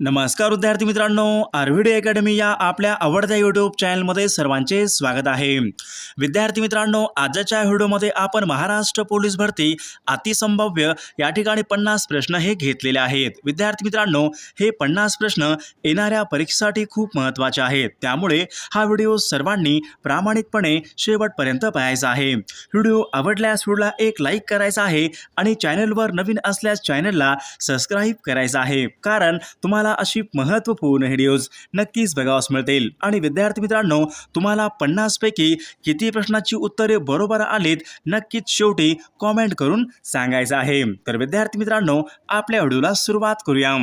नमस्कार विद्यार्थी मित्रांनो आरव्हीडी अकॅडमी या आपल्या आवडत्या यूट्यूब चॅनलमध्ये सर्वांचे स्वागत आहे. विद्यार्थी मित्रांनो आजच्या व्हिडिओमध्ये आपण महाराष्ट्र पोलीस भरती अतिसंभाव्य या ठिकाणी पन्नास प्रश्न हे घेतलेले आहेत. विद्यार्थी मित्रांनो हे पन्नास प्रश्न येणाऱ्या परीक्षेसाठी खूप महत्त्वाचे आहेत. त्यामुळे हा व्हिडिओ सर्वांनी प्रामाणिकपणे शेवटपर्यंत पाहायचा आहे. व्हिडिओ आवडल्यास व्हिडिओला एक लाईक करायचा आहे आणि चॅनलवर नवीन असल्यास चॅनलला सबस्क्राईब करायचा आहे. कारण तुम्हाला अशी महत्त्वपूर्ण व्हिडिओज नक्कीच बघावास मिळतील. आणि विद्यार्थी मित्रांनो तुम्हाला पन्नासपैकी किती प्रश्नाची उत्तरे बरोबर आलीत नक्कीच शेवटी कॉमेंट करून सांगायचं आहे. तर विद्यार्थी मित्रांनो आपल्या व्हिडिओला सुरुवात करूया.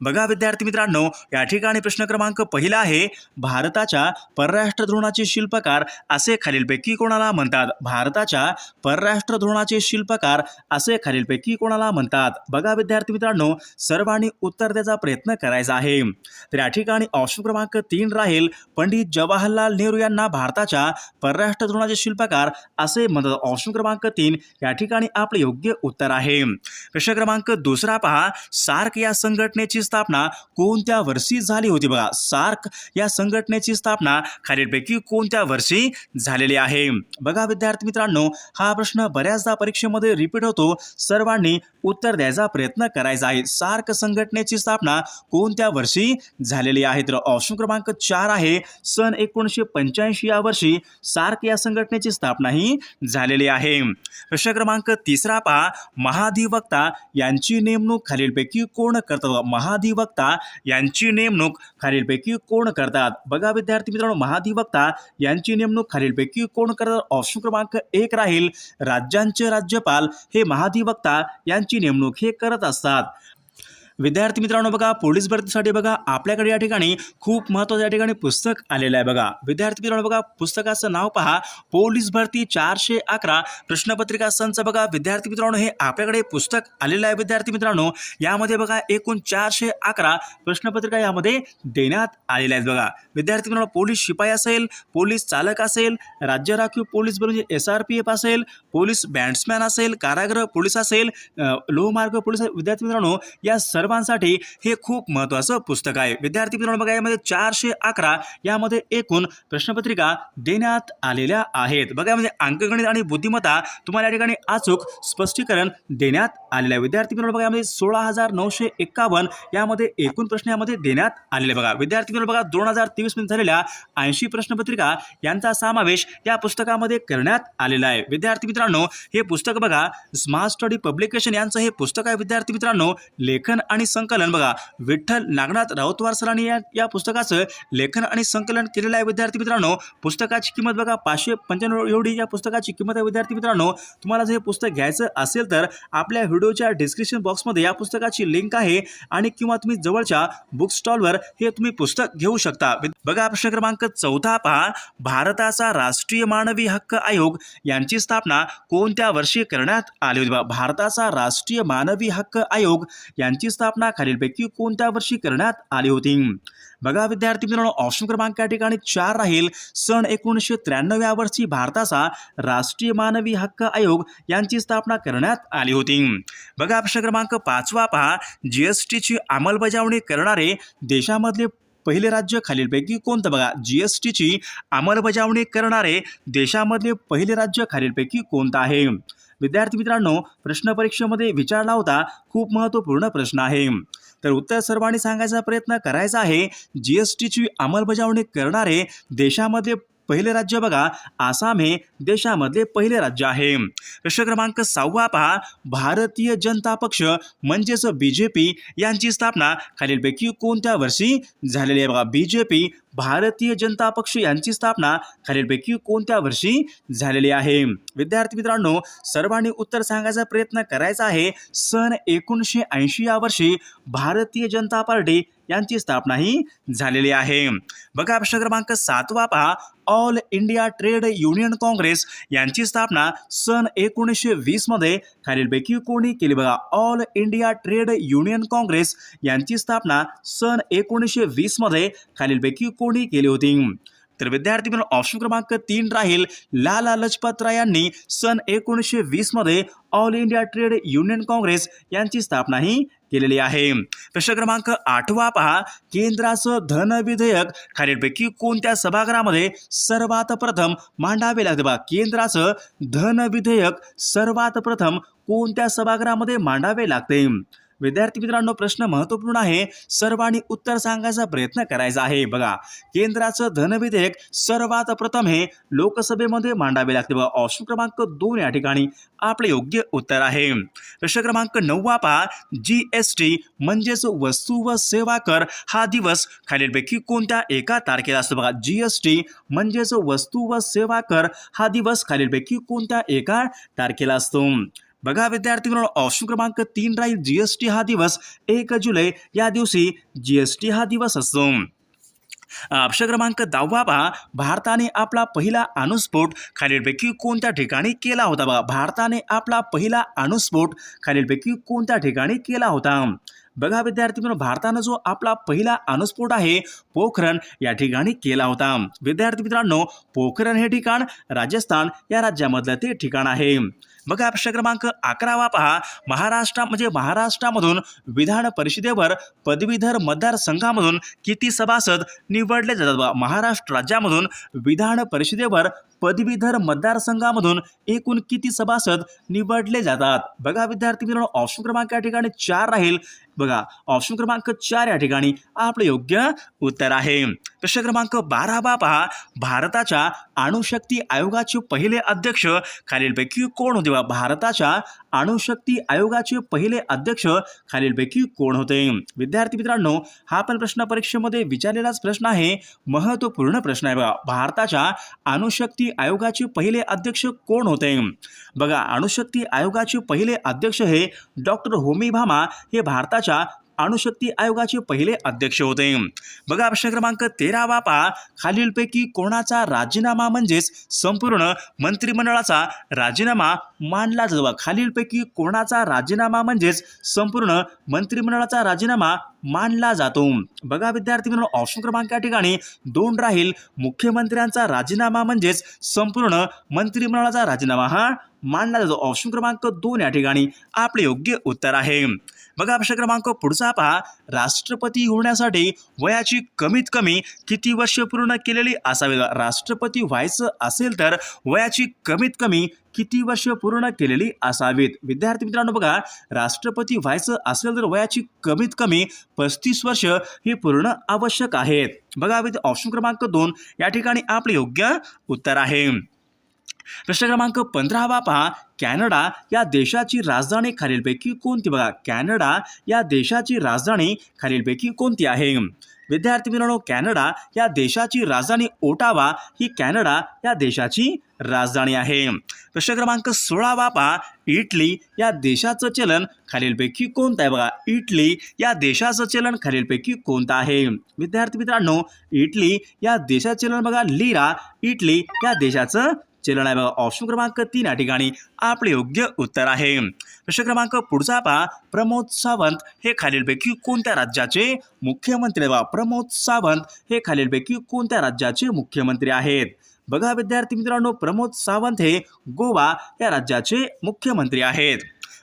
बघा विद्यार्थी मित्रांनो या ठिकाणी प्रश्न क्रमांक पहिला आहे भारताच्या परराष्ट्र धोरणाचे शिल्पकार असे खालीलपैकी कोणाला म्हणतात? भारताच्या परराष्ट्र धोरणाचे शिल्पकार असे खालीलपैकी कोणाला म्हणतात? बघा विद्यार्थी मित्रांनो सर्वांनी उत्तर द्यायचा प्रयत्न करायचा आहे. तर या ठिकाणी ऑप्शन क्रमांक तीन राहील पंडित जवाहरलाल नेहरू यांना भारताच्या परराष्ट्र धोरणाचे शिल्पकार असे म्हणतात. ऑप्शन क्रमांक तीन या ठिकाणी आपले योग्य उत्तर आहे. प्रश्न क्रमांक दुसरा पहा सार्क या संघटनेची स्थापना कोणत्या वर्षी झाली होती बघा? सार्क या संघटनेची स्थापना खालीलपैकी कोणत्या वर्षी झालेली आहे? बघा विद्यार्थी मित्रांनो हा प्रश्न बऱ्याचदा परीक्षेमध्ये रिपीट होतो. सर्वांनी उत्तर द्यायचा प्रयत्न करायचा आहे. सार्क संघटनेची स्थापना कोणत्या वर्षी झालेली आहे? तर ऑप्शन क्रमांक चार आहे. सन एकोणीसशे पंच्याऐंशी या वर्षी सार्क या संघटनेची स्थापना ही झालेली आहे. प्रश्न क्रमांक तिसरा पहा. महाधिवक्ता यांची नेमणूक खालीलपैकी कोण करतात? महाधिवक्ता यांची नेमणूक खालीलपैकी कोण करतात? बघा विद्यार्थी मित्रांनो महाधिवक्ता यांची नेमणूक खालीलपैकी कोण करतात? ऑप्शन क्रमांक एक राहील. राज्यांचे राज्यपाल हे महाधिवक्ता यांची नेमणूक हे करत असतात. विद्यार्थी मित्रांनो बघा पोलीस भरतीसाठी बघा आपल्याकडे या ठिकाणी खूप महत्त्वाचं या ठिकाणी पुस्तक आलेलं आहे बघा. विद्यार्थी मित्रांनो बघा पुस्तकाचं नाव पहा. पोलीस भरती चारशे अकरा प्रश्नपत्रिका संच बघा. विद्यार्थी मित्रांनो हे आपल्याकडे पुस्तक आलेलं आहे विद्यार्थी मित्रांनो. यामध्ये बघा एकूण चारशे अकरा प्रश्नपत्रिका यामध्ये देण्यात आलेल्या आहेत बघा. विद्यार्थी मित्रांनो पोलीस शिपाई असेल पोलीस चालक असेल राज्य राखीव पोलीस बल म्हणजे एस आर पी एफ असेल पोलीस बँड्समॅन असेल कारागृह पोलीस असेल लोहमार्ग पोलीस विद्यार्थी मित्रांनो या सर्व सर्वांसाठी हे खूप महत्त्वाचं पुस्तक आहे. विद्यार्थी मित्रांनो बघा यामध्ये चारशे अकरा यामध्ये एकूण प्रश्नपत्रिका देण्यात आलेल्या आहेत. बघा म्हणजे अंकगणित आणि बुद्धिमत्ता तुम्हाला या ठिकाणी अचूक स्पष्टीकरण देण्यात आलेलं आहे. विद्यार्थी मित्रांनो बघा यामध्ये सोळा हजार नऊशे एक्कावन्न यामध्ये एकूण प्रश्न यामध्ये देण्यात आलेले बघा विद्यार्थी मित्रांनो बघा दोन हजार तेवीसमध्ये झालेल्या ऐंशी प्रश्नपत्रिका यांचा समावेश या पुस्तकामध्ये करण्यात आलेला आहे. विद्यार्थी मित्रांनो हे पुस्तक बघा स्मार्ट स्टडी पब्लिकेशन यांचं हे पुस्तक आहे. विद्यार्थी मित्रांनो लेखन आणि संकलन. बघा विठ्ठल नागनाथ राऊतवार सरांनी या या पुस्तकाचं लेखन आणि संकलन केलेलं आहे. विद्यार्थी मित्रांनो पुस्तकाची किंमत बघा पाचशे पंच्याण्णव एवढी. या पुस्तकाची किंमत आहे विद्यार्थी मित्रांनो. तुम्हाला जर हे पुस्तक घ्यायचं असेल तर आपल्या व्हिडिओच्या डिस्क्रिप्शन बॉक्समध्ये या पुस्तकाची लिंक आहे आणि किंवा तुम्ही जवळच्या बुक स्टॉलवर हे तुम्ही पुस्तक घेऊ शकता. बघा प्रश्न क्रमांक चौथा पहा. भारताचा राष्ट्रीय मानवी हक्क आयोग यांची स्थापना कोणत्या वर्षी करण्यात आली होती? भारताचा राष्ट्रीय मानवी हक्क आयोग यांची स्थापना खालीलपैकी कोणत्या वर्षी करण्यात आली होती? बघा विद्यार्थी मित्रांनो ऑप्शन क्रमांक या ठिकाणी चार राहील. सन एकोणीसशे त्र्याण्णव या वर्षी भारताचा राष्ट्रीय मानवी हक्क आयोग यांची स्थापना करण्यात आली होती. बघा प्रश्न क्रमांक पाचवा पहा. जी एस टीची अंमलबजावणी करणारे देशामधले पहिले राज्य खालीलपैकी कोणतं? बघा जी एस टीची अंमलबजावणी करणारे देशामधले पहिले राज्य खालीलपैकी कोणतं आहे? विद्यार्थी मित्रांनो प्रश्न परीक्षेमध्ये विचारला होता खूप महत्त्वपूर्ण प्रश्न आहे. तर उत्तर सर्वांनी सांगायचा प्रयत्न करायचा आहे. जी एस टीची अंमलबजावणी करणारे देशामध्ये पहिले राज्य बघा आसाम हे देशामधले पहिले राज्य आहे. प्रश्न क्रमांक सहावा पहा भारतीय जनता पक्ष म्हणजेच बी जे पी यांची स्थापना खालीलपैकी कोणत्या वर्षी झालेली आहे? बघा B J P Bharatiya Janata पक्ष यांची स्थापना खालीलपैकी कोणत्या वर्षी झालेली आहे? विद्यार्थी मित्रांनो सर्वांनी उत्तर सांगायचा प्रयत्न करायचा आहे. सन एकोणीसशे ऐंशी या वर्षी भारतीय जनता पार्टी यांची स्थापना ही झालेली आहे. बघा प्रश्न क्रमांक सातवा पहा. All India trade union Congress यांची स्थापना सन एकोणीसशे वीसमध्ये खालीलपैकी कोणी केली? बघा all India trade union Congress यांची स्थापना सन एकोणीसशे वीसमध्ये खालीलपैकी कोणी केली होती? तर विद्यार्थी मित्रांनो ऑप्शन क्रमांक तीन राहील. लाला लजपत राय यांनी सन एकोणीसशे वीसमध्ये all India trade union Congress यांची स्थापनाही केलेली आहे. प्रश्न क्रमांक आठवा पहा. केंद्राचं धन विधेयक खालीलपैकी कोणत्या सभागृहामध्ये सर्वात प्रथम मांडावे लागते बघा केंद्राचं धन विधेयक सर्वात प्रथम कोणत्या सभागृहामध्ये मांडावे लागते? विद्यार्थी मित्रांनो प्रश्न महत्त्वपूर्ण आहे. सर्वांनी उत्तर सांगायचा प्रयत्न करायचा आहे. बघा केंद्राचं धन विधेयक सर्वात प्रथम हे लोकसभेमध्ये मांडावे लागते. बघा ऑप्शन क्रमांक दोन या ठिकाणी आपले योग्य उत्तर आहे. प्रश्न क्रमांक नववा पहा जी एस टी म्हणजेच वस्तू व सेवा कर हा दिवस खालीलपैकी कोणत्या एका तारखेला असतो? बघा जी एस टी म्हणजेच वस्तू व सेवा कर हा दिवस खालीलपैकी कोणत्या एका तारखेला असतो? बघा विद्यार्थी मित्रांनो ऑप्शन क्रमांक तीन राहील जी एस टी हा दिवस एक जुलै या दिवशी जी एस टी हा दिवस असतो. ऑप्शन क्रमांक दहावा पहा. भारताने आपला पहिला अणुस्फोट खालीलपैकी कोणत्या ठिकाणी केला होता? बघा भारताने आपला पहिला अणुस्फोट खालीलपैकी कोणत्या ठिकाणी केला होता? बघा विद्यार्थी मित्रांनो भारतानं जो आपला पहिला अणुस्फोट आहे पोखरण या ठिकाणी केला होता. विद्यार्थी मित्रांनो पोखरण हे ठिकाण राजस्थान या राज्यामधलं ते ठिकाण आहे. बघा प्रश्न क्रमांक अकरावा पहा. महाराष्ट्र म्हणजे महाराष्ट्रामधून विधान परिषदेवर पदवीधर मतदारसंघामधून किती सभासद निवडले जातात? महाराष्ट्र राज्यामधून विधान परिषदेवर पदवीधर मतदारसंघामधून एकूण किती सभासद निवडले जातात? बघा विद्यार्थी मित्रांनो ऑप्शन क्रमांक या ठिकाणी चार राहील. बघा ऑप्शन क्रमांक चार या ठिकाणी आपलं योग्य उत्तर आहे. प्रश्न क्रमांक बारावा पहा. भारताच्या अणुशक्ती आयोगाचे पहिले अध्यक्ष खालीलपैकी कोण होते? बा भारताच्या अणुशक्ती आयोगाचे पहिले अध्यक्ष खालीलपैकी कोण होते? विद्यार्थी मित्रांनो हा पण प्रश्न परीक्षेमध्ये विचारलेलाच प्रश्न आहे. महत्त्वपूर्ण प्रश्न आहे बघा. भारताच्या अणुशक्ती आयोगाचे पहिले अध्यक्ष कोण होते? बघा अणुशक्ती आयोगाचे पहिले अध्यक्ष हे डॉक्टर होमी भामा हे भारताच्या अणुशक्ती आयोगाचे पहिले अध्यक्ष होते. बघा प्रश्न क्रमांक तेरा बापा. खालीलपैकी कोणाचा राजीनामा म्हणजेच संपूर्ण मंत्रिमंडळाचा राजीनामा मानला जातो? बघा. खालीलपैकी कोणाचा राजीनामा म्हणजेच संपूर्ण मंत्रिमंडळाचा राजीनामा मानला जातो? बघा विद्यार्थी मित्रांनो ऑप्शन क्रमांक या ठिकाणी दोन राहील. मुख्यमंत्र्यांचा राजीनामा म्हणजेच संपूर्ण मंत्रिमंडळाचा राजीनामा हा मानला जातो. ऑप्शन क्रमांक दोन या ठिकाणी आपले योग्य उत्तर आहे. बघा प्रश्न क्रमांक पुढचा पहा. राष्ट्रपती होण्यासाठी वयाची कमीत कमी किती वर्ष पूर्ण केलेली असावी? राष्ट्रपती व्हायचं असेल तर वयाची कमीत कमी किती वर्ष पूर्ण केलेली असावीत? विद्यार्थी मित्रांनो बघा राष्ट्रपती व्हायचं असेल तर वयाची कमीत कमी पस्तीस वर्ष ही पूर्ण आवश्यक आहेत. बघा ऑप्शन क्रमांक दोन. या ठिकाणी आपले योग्य उत्तर आहे. प्रश्न क्रमांक पंधरावा पहा. कॅनडा या देशाची राजधानी खालीलपैकी कोणती? बघा कॅनडा या देशाची राजधानी खालीलपैकी कोणती आहे? विद्यार्थी मित्रांनो कॅनडा या देशाची राजधानी ओटावा ही कॅनडा या देशाची राजधानी आहे. प्रश्न क्रमांक सोळावा पहा. इटली या देशाचं चलन खालीलपैकी कोणतं आहे? बघा इटली या देशाचं चलन खालीलपैकी कोणतं आहे? विद्यार्थी मित्रांनो इटली या देशाचं चलन बघा लिरा. इटली या देशाचं चलन आहे बघा ऑप्शन क्रमांक तीन या ठिकाणी आपले योग्य उत्तर आहे. प्रश्न क्रमांक पुढचा पहा. प्रमोद सावंत हे खालीलपैकी कोणत्या राज्याचे मुख्यमंत्री आहे बघा प्रमोद सावंत हे खालीलपैकी कोणत्या राज्याचे मुख्यमंत्री आहेत? बघा विद्यार्थी मित्रांनो प्रमोद सावंत हे गोवा या राज्याचे मुख्यमंत्री आहेत.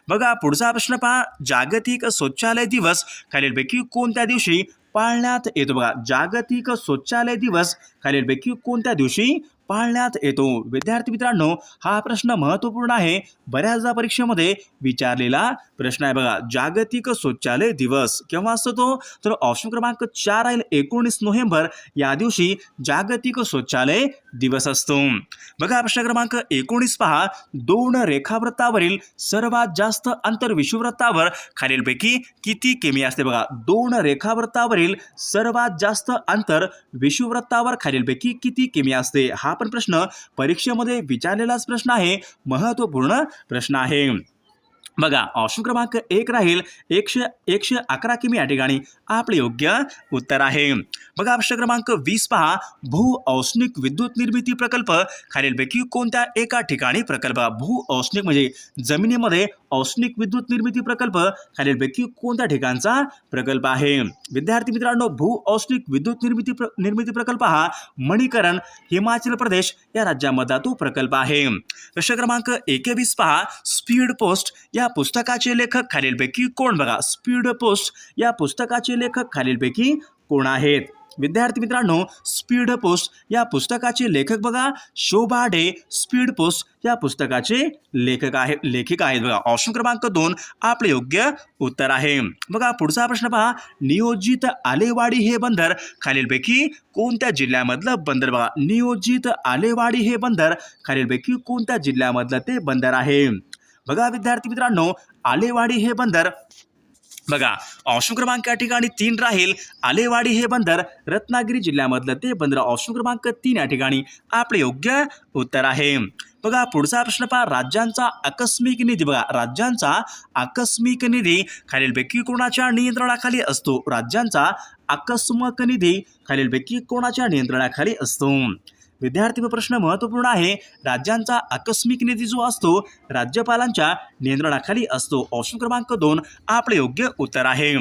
बघा पुढचा प्रश्न पहा. जागतिक शौचालय दिवस खालीलपैकी कोणत्या दिवशी पाळण्यात येतो? बघा जागतिक शौचालय दिवस खालीलपैकी कोणत्या दिवशी पाळण्यात येतो. विद्यार्थी मित्रांनो हा प्रश्न महत्त्वपूर्ण आहे. बऱ्याचदा परीक्षेमध्ये विचारलेला प्रश्न आहे बघा जागतिक शौचालय दिवस केव्हा असतो? तो तर ऑप्शन क्रमांक चार राहील एकोणीस नोव्हेंबर या दिवशी जागतिक शौचालय दिवस असतो. बघा प्रश्न क्रमांक एकोणीस पहा. दोन रेखावृत्तावरील सर्वात जास्त अंतर विषुवृत्तावर खालीलपैकी किती किमी असते बघा? दोन रेखावृत्तावरील सर्वात जास्त अंतर विषुवृत्तावर खालीलपैकी किती किमी असते? हा पण प्रश्न परीक्षेमध्ये विचारलेलाच प्रश्न आहे. महत्त्वपूर्ण प्रश्न आहे. बघा ऑप्शन क्रमांक एक राहील. एकशे एकशे अकरा किमी या ठिकाणी आपले योग्य उत्तर आहे. बघा ऑप्शन क्रमांक वीस पहा. भू औष्णिक विद्युत निर्मिती प्रकल्प. खालीलपैकी कोणत्या एका ठिकाणी प्रकल्प? भू औष्णिक म्हणजे जमिनीमध्ये औष्णिक विद्युत निर्मिती प्रकल्प. खालीलपैकी कोणत्या ठिकाणचा प्रकल्प आहे? विद्यार्थी मित्रांनो भू औष्णिक विद्युत निर्मिती प्र निर्मिती प्रकल्प हा मणिकरण हिमाचल प्रदेश या राज्यामधला तो प्रकल्प आहे. प्रश्न क्रमांक एकेवीस पहा. स्पीड पोस्ट या या पुस्तकाचे लेखक खालीलपैकी कोण बघा? स्पीड पोस्ट या पुस्तकाचे लेखक खालीलपैकी कोण आहेत? विद्यार्थी मित्रांनो स्पीड पोस्ट या पुस्तकाचे लेखक बघा शोभा डे स्पीड पोस्ट या पुस्तकाचे लेखक आहे लेखिका आहेत बघा. ऑप्शन क्रमांक दोन आपले योग्य उत्तर आहे. बघा पुढचा प्रश्न पहा. नियोजित आलेवाडी हे बंदर खालीलपैकी कोणत्या जिल्ह्यामधलं बंदर बघा? नियोजित आलेवाडी हे बंदर खालीलपैकी कोणत्या जिल्ह्यामधलं ते बंदर आहे? बघा विद्यार्थी मित्रांनो आलेवाडी हे बंदर बघा ऑप्शन क्रमांक या ठिकाणी तीन राहील. आलेवाडी हे बंदर रत्नागिरी जिल्ह्यामधलं ते बंदर ऑप्शन क्रमांक तीन या ठिकाणी आपले योग्य उत्तर आहे. बघा पुढचा प्रश्न पहा राज्यांचा आकस्मिक निधी बघा राज्यांचा आकस्मिक निधी खालीलपैकी कोणाच्या नियंत्रणाखाली असतो? राज्यांचा आकस्मिक निधी खालीलपैकी कोणाच्या नियंत्रणाखाली असतो? विद्यार्थी प्रश्न महत्त्वपूर्ण आहे. राज्यांचा आकस्मिक निधी जो असतो राज्यपालांच्या नियंत्रणाखाली असतो. ऑप्शन क्रमांक दोन आपले योग्य उत्तर आहे.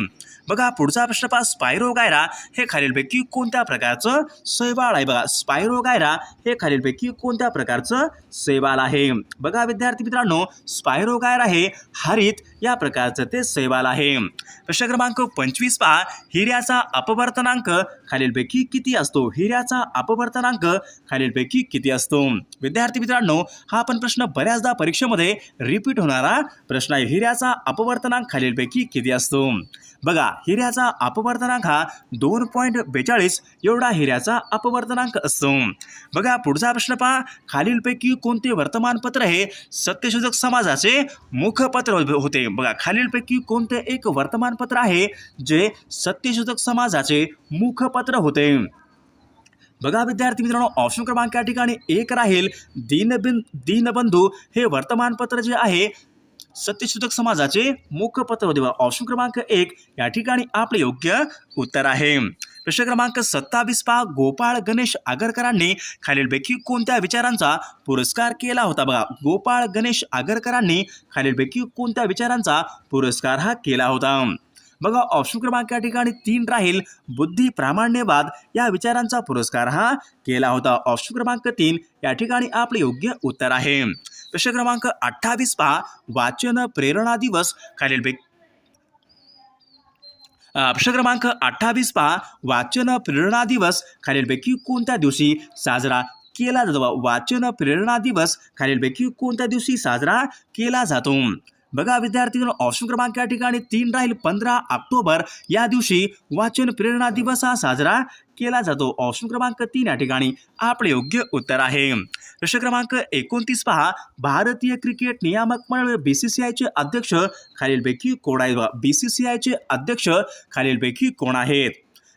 बघा पुढचा प्रश्न पहा. स्पायरो गायरा हे खालीलपैकी कोणत्या प्रकारचं शैवाल आहे? बघा स्पायरो गायरा हे खालीलपैकी कोणत्या प्रकारचं सैवाल आहे? बघा विद्यार्थी मित्रांनो स्पायरो गायरा हे हरित या प्रकारचं ते सैवाल आहे. प्रश्न क्रमांक पंचवीस पहा. हिऱ्याचा अपवर्तनांक खालीलपैकी किती असतो? हिऱ्याचा अपवर्तनांक खालीलपैकी किती असतो? विद्यार्थी मित्रांनो हा पण प्रश्न बऱ्याचदा परीक्षेमध्ये रिपीट होणारा प्रश्न आहे. हिऱ्याचा अपवर्तनांक खालीलपैकी किती असतो? बघा हिऱ्याचा अपवर्तनांक हा दोन पॉईंट बेचाळीस एवढा हिऱ्याचा अपवर्तनांक असतो. बघा पुढचा प्रश्न पहा. खालीलपैकी कोणते वर्तमानपत्र हे सत्यशोधक समाजाचे मुखपत्र होते? बघा खालीलपैकी कोणते एक वर्तमानपत्र आहे जे सत्यशोधक समाजाचे मुखपत्र होते? बघा विद्यार्थी मित्रांनो ऑप्शन क्रमांक या ठिकाणी एक राहील. दीनबिन दीनबंधू हे वर्तमानपत्र जे आहे सत्यशोधक समाजाचे मुखपत्र होते. बघा. ऑप्शन क्रमांक एक या ठिकाणी आपले योग्य उत्तर आहे. प्रश्न क्रमांक सत्तावीस पा गोपाळ गणेश आगरकरांनी खालीलपैकी कोणत्या विचारांचा पुरस्कार केला होता? बघा गोपाळ गणेश आगरकरांनी खालीलपैकी कोणत्या विचारांचा पुरस्कार हा केला होता? बघा ऑप्शन क्रमांक या ठिकाणी तीन राहील. बुद्धी प्रामाण्यवाद या विचारांचा पुरस्कार हा केला होता. ऑप्शन क्रमांक तीन या ठिकाणी आपले योग्य उत्तर आहे. प्रश्न क्रमांक अठ्ठावीस पहा. वाचन प्रेरणा दिवस. खालीलपैकी प्रश्न क्रमांक अठ्ठावीस पहा. वाचन प्रेरणा दिवस. खालीलपैकी कोणत्या दिवशी साजरा केला जातो? वाचन प्रेरणा दिवस. खालीलपैकी कोणत्या दिवशी साजरा केला जातो? बघा विद्यार्थी ऑप्शन क्रमांक या ठिकाणी तीन राहील. पंधरा ऑक्टोबर या दिवशी वाचन प्रेरणा दिवस हा साजरा केला जातो. ऑप्शन क्रमांक तीन या ठिकाणी आपले योग्य उत्तर आहे. प्रश्न क्रमांक एकोणतीस पहा. भारतीय क्रिकेट नियामक मंडळ बी सी सी आयचे अध्यक्ष खालीलपैकी कोण आहेत? बी सी सी आयचे अध्यक्ष खालीलपैकी कोण आहेत?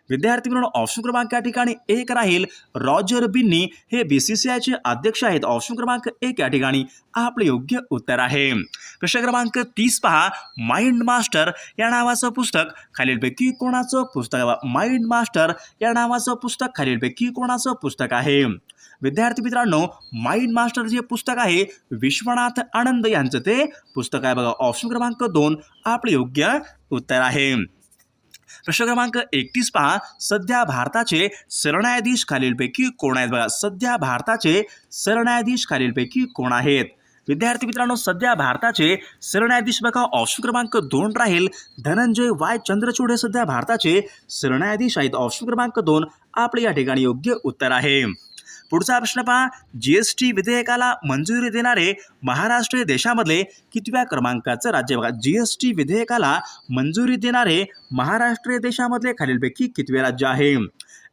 विद्यार्थी मित्रांनो ऑप्शन क्रमांक या ठिकाणी एक राहील. रॉजर बिन्नी हे बी सी सी आयचे अध्यक्ष आहेत. ऑप्शन क्रमांक एक या ठिकाणी आपले योग्य उत्तर आहे. प्रश्न क्रमांक तीस पहा. माइंड मास्टर या नावाचं पुस्तक खालीलपैकी कोणाचं पुस्तक माइंड मास्टर या नावाचं पुस्तक खालीलपैकी कोणाचं पुस्तक आहे? विद्यार्थी मित्रांनो माइंड मास्टर जे पुस्तक आहे विश्वनाथ आनंद यांचं ते पुस्तक आहे बघा. ऑप्शन क्रमांक दोन आपले योग्य उत्तर आहे. प्रश्न क्रमांक एकतीस पहा. सध्या भारताचे सरन्यायाधीश खालीलपैकी कोण आहेत बघा? सध्या भारताचे सरन्यायाधीश खालीलपैकी कोण आहेत? विद्यार्थी मित्रांनो सध्या भारताचे सरन्यायाधीश बघा. ऑप्शन क्रमांक दोन राहील. धनंजय वाय चंद्रचूड हे सध्या भारताचे सरन्यायाधीश आहेत. ऑप्शन क्रमांक दोन आपले या ठिकाणी योग्य उत्तर आहे. पुढचा प्रश्न पहा. जी एस टी विधेयकाला मंजुरी देणारे महाराष्ट्र देशामधले कितव्या क्रमांकाचं राज्य बघा जी एस टी विधेयकाला मंजुरी देणारे महाराष्ट्र देशामधले खालीलपैकी कितवे राज्य आहे?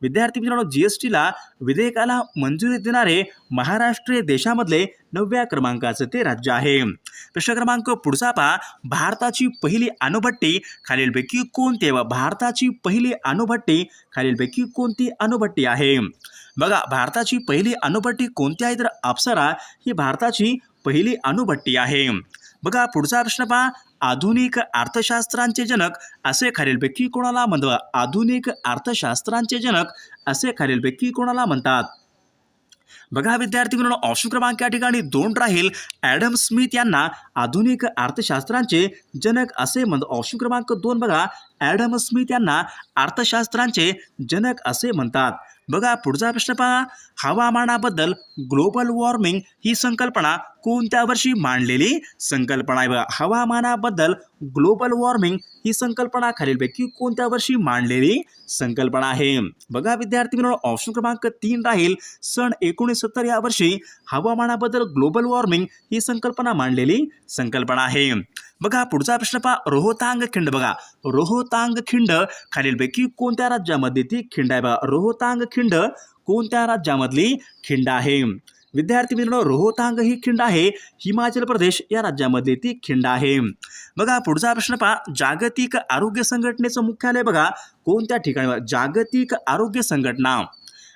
विद्यार्थी मित्रांनो जी एस टीला विधेयकाला मंजुरी देणारे महाराष्ट्र देशामधले नवव्या क्रमांकाचं ते राज्य आहे. प्रश्न क्रमांक पुढचा पहा. भारताची पहिली अणुभट्टी खालीलपैकी कोणती भारताची पहिली अणुभट्टी खालीलपैकी कोणती अणुभट्टी आहे? बघा भारताची पहिली अणुभट्टी कोणती आहे तर अप्सरा ही भारताची पहिली अणुभट्टी आहे. बघा पुढचा प्रश्न पहा. आधुनिक अर्थशास्त्रांचे जनक असे खालीलपैकी कोणाला म्हणतात? आधुनिक अर्थशास्त्रांचे जनक असे खालीलपैकी कोणाला म्हणतात? बघा विद्यार्थी मित्रांनो ऑप्शन क्रमांक या ठिकाणी दोन राहील. ॲडम स्मिथ यांना आधुनिक अर्थशास्त्रांचे जनक असे म्हणतात. ऑप्शन क्रमांक दोन बघा. ॲडम स्मिथ यांना अर्थशास्त्रांचे जनक असे म्हणतात. बघा पुढचा प्रश्न पहा. हवामानाबद्दल ग्लोबल वॉर्मिंग ही संकल्पना कोणत्या वर्षी मांडलेली? संकल्पना आहे बघा. हवामानाबद्दल ग्लोबल वॉर्मिंग ही संकल्पना खालीलपैकी कोणत्या वर्षी मांडलेली? संकल्पना आहे. बघा विद्यार्थी मित्रांनो ऑप्शन क्रमांक तीन राहील. सन एकोणीस सत्तर या वर्षी हवामानाबद्दल ग्लोबल वॉर्मिंग ही संकल्पना मांडलेली संकल्पना आहे. बघा पुढचा प्रश्न पहा. रोहतांग खिंड बघा. रोहतांग खिंड खालीलपैकी कोणत्या राज्यामध्ये ती खिंड आहे बघा? रोहतांग खिंड कोणत्या राज्यामधली खिंड आहे? विद्यार्थी मित्रांनो रोहतांग ही खिंड आहे. हिमाचल प्रदेश या राज्यामध्ये ती खिंड आहे. बघा पुढचा प्रश्न पहा. जागतिक आरोग्य संघटनेचं मुख्यालय बघा. कोणत्या ठिकाणी जागतिक आरोग्य संघटना.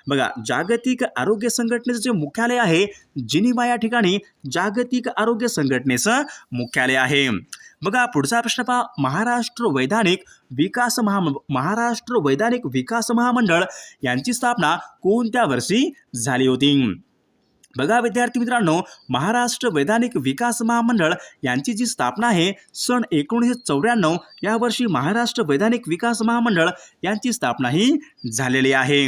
बघा जागतिक आरोग्य संघटनेचं जे मुख्यालय आहे जिनिवा या ठिकाणी जागतिक आरोग्य संघटनेचं मुख्यालय आहे. बघा पुढचा प्रश्न पहा. महाराष्ट्र वैधानिक विकास महा महाराष्ट्र वैधानिक विकास महामंडळ यांची स्थापना कोणत्या वर्षी झाली होती? बघा विद्यार्थी मित्रांनो महाराष्ट्र वैधानिक विकास महामंडळ यांची जी स्थापना आहे सन एकोणीसशे चौऱ्याण्णव या वर्षी महाराष्ट्र वैधानिक विकास महामंडळ यांची स्थापना ही झालेली आहे.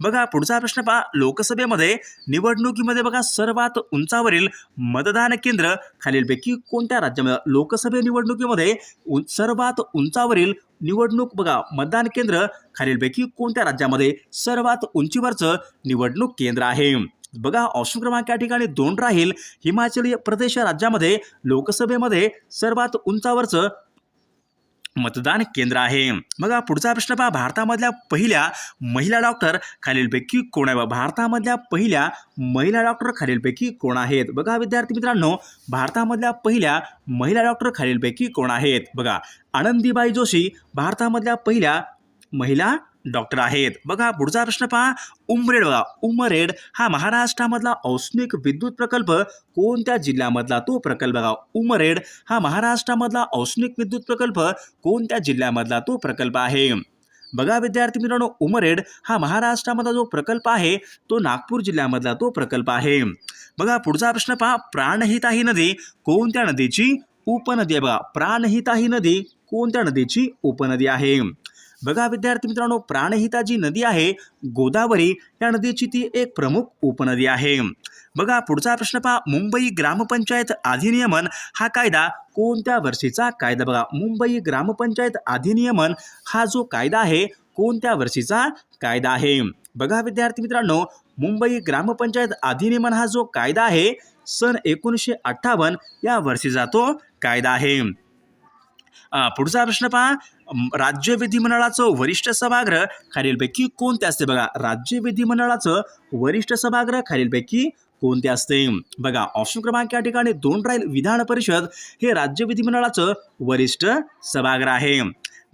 बघा पुढचा प्रश्न पहा. लोकसभेमध्ये निवडणुकीमध्ये बघा सर्वात उंचावरील मतदान केंद्र खालीलपैकी कोणत्या राज्यामध्ये? लोकसभे निवडणुकीमध्ये उं सर्वात उंचावरील निवडणूक बघा मतदान केंद्र खालीलपैकी कोणत्या राज्यामध्ये? सर्वात उंचीवरचं निवडणूक केंद्र आहे. बघा ऑप्शन क्रमांक या ठिकाणी दोन राहील. हिमाचल प्रदेश राज्यामध्ये लोकसभेमध्ये सर्वात उंचावरचं मतदान केंद्र आहे. बघा पुढचा प्रश्न पहा. भारतामधल्या पहिल्या महिला डॉक्टर खालीलपैकी कोण आहे? भारतामधल्या पहिल्या महिला डॉक्टर खालीलपैकी कोण आहेत? बघा विद्यार्थी मित्रांनो भारतामधल्या पहिल्या महिला डॉक्टर खालीलपैकी कोण आहेत? बघा आनंदीबाई जोशी भारतामधल्या पहिल्या महिला डॉक्टर आहेत. बघा पुढचा प्रश्न पहा. उमरेड बघा. उमरेड हा महाराष्ट्रामधला औष्णिक विद्युत प्रकल्प कोणत्या जिल्ह्यामधला? तो प्रकल्प बघा. उमरेड हा महाराष्ट्रामधला औष्णिक विद्युत प्रकल्प कोणत्या जिल्ह्यामधला? तो प्रकल्प आहे. बघा विद्यार्थी मित्रांनो उमरेड हा महाराष्ट्रामधला जो प्रकल्प आहे तो नागपूर जिल्ह्यामधला तो प्रकल्प आहे. बघा पुढचा प्रश्न पहा. प्राणहिता ही नदी कोणत्या नदीची उपनदी आहे? बघा प्राणहिता ही नदी कोणत्या नदीची उपनदी आहे? बघा विद्यार्थी मित्रांनो प्राणहिता जी नदी आहे गोदावरी या नदीची ती एक प्रमुख उपनदी आहे. बघा पुढचा प्रश्न पहा. मुंबई ग्रामपंचायत अधिनियमन हा कायदा कोणत्या वर्षीचा कायदा? बघा मुंबई ग्रामपंचायत अधिनियमन हा जो कायदा आहे कोणत्या वर्षीचा कायदा आहे? बघा विद्यार्थी मित्रांनो मुंबई ग्रामपंचायत अधिनियमन हा जो कायदा आहे सन एकोणीसशे अठ्ठावन्न या वर्षीचा तो कायदा आहे. पुढचा प्रश्न पहा. राज्य विधिमंडळाचं वरिष्ठ सभागृह खालीलपैकी कोणते असते? बघा राज्य विधिमंडळाचं वरिष्ठ सभागृह खालीलपैकी कोणते असते? बघा ऑप्शन क्रमांक या ठिकाणी दोन राहील. विधान परिषद हे राज्य विधिमंडळाचं वरिष्ठ सभागृह आहे.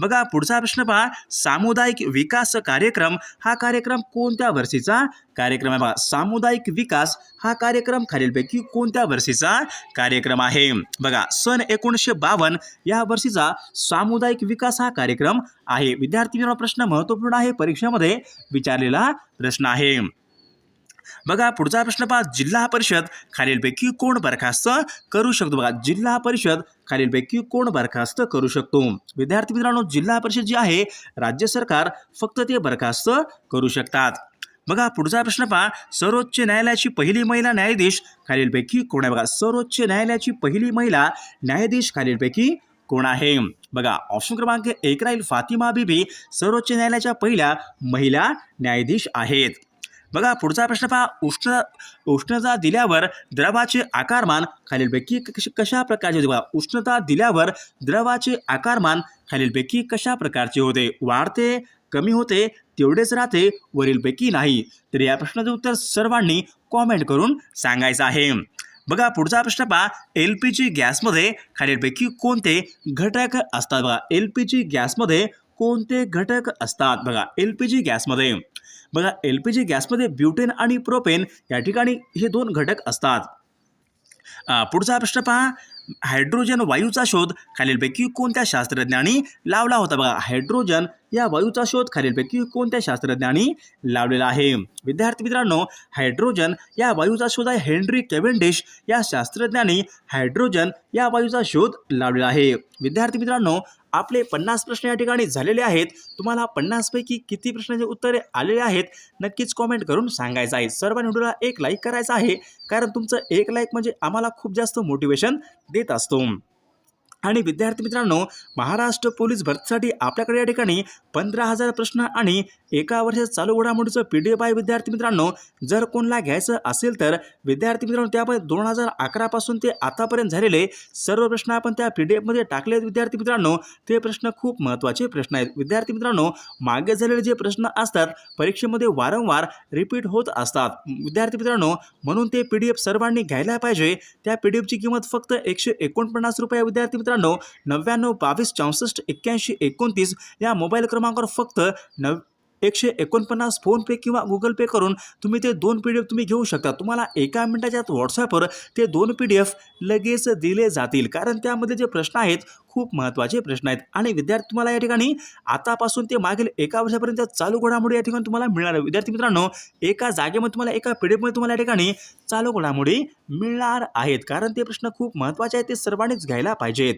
बघा पुढचा प्रश्न पहा. सामुदायिक विकास कार्यक्रम हा कार्यक्रम कोणत्या वर्षीचा? कार्यक्रम आहे बघा सामुदायिक विकास हा कार्यक्रम खालीलपैकी कोणत्या वर्षीचा कार्यक्रम आहे? बघा सन एकोणीसशे बावन्न या वर्षीचा सामुदायिक विकास हा कार्यक्रम आहे. विद्यार्थी प्रश्न महत्त्वपूर्ण आहे. परीक्षेमध्ये विचारलेला प्रश्न आहे. बघा पुढचा प्रश्न पहा. जिल्हा परिषद खालीलपैकी कोण बरखास्त करू शकतो? बघा जिल्हा परिषद खालीलपैकी कोण बरखास्त करू शकतो? विद्यार्थी मित्रांनो जिल्हा परिषद जी आहे राज्य सरकार फक्त ते बरखास्त करू शकतात. बघा पुढचा प्रश्न पहा. सर्वोच्च न्यायालयाची पहिली महिला न्यायाधीश खालीलपैकी कोण आहे? बघा सर्वोच्च न्यायालयाची पहिली महिला न्यायाधीश खालीलपैकी कोण आहे? बघा ऑप्शन क्रमांक एक राहील फातिमा बीबी. सर्वोच्च न्यायालयाच्या पहिल्या महिला न्यायाधीश आहेत. बघा पुढचा प्रश्न पहा. उष्ण उष्णता दिल्यावर द्रवाचे आकारमान खालीलपैकी कश- कशा प्रकारचे होते? बघा उष्णता दिल्यावर द्रवाचे आकारमान खालीलपैकी कशा प्रकारचे होते? वाढते कमी होते तेवढेच राहते वरीलपैकी नाही. तर या प्रश्नाचं उत्तर सर्वांनी कॉमेंट करून सांगायचं आहे. बघा पुढचा प्रश्न पहा. एल पी जी गॅसमध्ये खालीलपैकी कोणते घटक असतात? बघा एल पी जी गॅसमध्ये कोणते घटक असतात? बघा एल पी जी गॅसमध्ये. बघा एल पी जी गॅसमध्ये ब्युटेन आणि प्रोपेन या ठिकाणी हे दोन घटक असतात. पुढचा प्रश्न पहा. हायड्रोजन वायूचा शोध खालीलपैकी कोणत्या शास्त्रज्ञांनी लावला होता? बघा हायड्रोजन या वायूचा शोध खालीलपैकी कोणत्या शास्त्रज्ञांनी लावलेला आहे? विद्यार्थी मित्रांनो हायड्रोजन या वायूचा शोध आहे. हेनरी केवेंडिश या शास्त्रज्ञांनी हायड्रोजन या वायूचा शोध लावलेला आहे. विद्यार्थी मित्रांनो आपले पन्नास प्रश्न या ठिकाणी झालेले आहेत. तुम्हाला पन्नासपैकी किती प्रश्नांचे उत्तरे आलेले आहेत नक्कीच कॉमेंट करून सांगायचं आहे. सर्व व्हिडिओला एक लाईक करायचा आहे. कारण तुमचं एक लाईक म्हणजे आम्हाला खूप जास्त मोटिवेशन देत असतो. आणि विद्यार्थी मित्रांनो महाराष्ट्र पोलीस भरतीसाठी आपल्याकडे या ठिकाणी पंधरा हजार प्रश्न आणि एका वर्षात चालू घडामोडीचं पी डी एफ आहे. विद्यार्थी मित्रांनो जर कोणाला घ्यायचं असेल तर विद्यार्थी मित्रांनो त्यामध्ये दोन हजार अकरापासून ते आतापर्यंत झालेले सर्व प्रश्न आपण त्या पी डी एफमध्ये टाकले आहेत विद्यार्थी मित्रांनो ते प्रश्न खूप महत्त्वाचे प्रश्न आहेत. विद्यार्थी मित्रांनो मागे झालेले जे प्रश्न असतात परीक्षेमध्ये वारंवार रिपीट होत असतात. विद्यार्थी मित्रांनो म्हणून ते पी डी एफ सर्वांनी घ्यायला पाहिजे. त्या पी डी एफची किंमत फक्त एकशे एकोणपन्नास रुपये विद्यार्थी मित्रांनो नव्याण्णव बावीस चौसष्ट एक्क्याऐंशी एकोणतीस या मोबाईल क्रमांकावर फक्त नव एकशे एकोणपन्नास फोनपे किंवा गुगल पे करून तुम्ही ते दोन पी डी एफ तुम्ही घेऊ शकता. तुम्हाला एका मिनिटाच्या आत व्हॉट्सॲपवर ते दोन पी डी एफ लगेच दिले जातील. कारण त्यामध्ये जे प्रश्न आहेत खूप महत्त्वाचे प्रश्न आहेत. आणि विद्यार्थी तुम्हाला या ठिकाणी आतापासून ते मागील एका वर्षापर्यंत चालू घडामोडी या ठिकाणी तुम्हाला मिळणार विद्यार्थी मित्रांनो एका जागेमध्ये तुम्हाला एका पी डी एफमध्ये तुम्हाला या ठिकाणी चालू घडामोडी मिळणार आहेत. कारण ते प्रश्न खूप महत्त्वाचे आहेत ते सर्वांनीच घ्यायला पाहिजेत.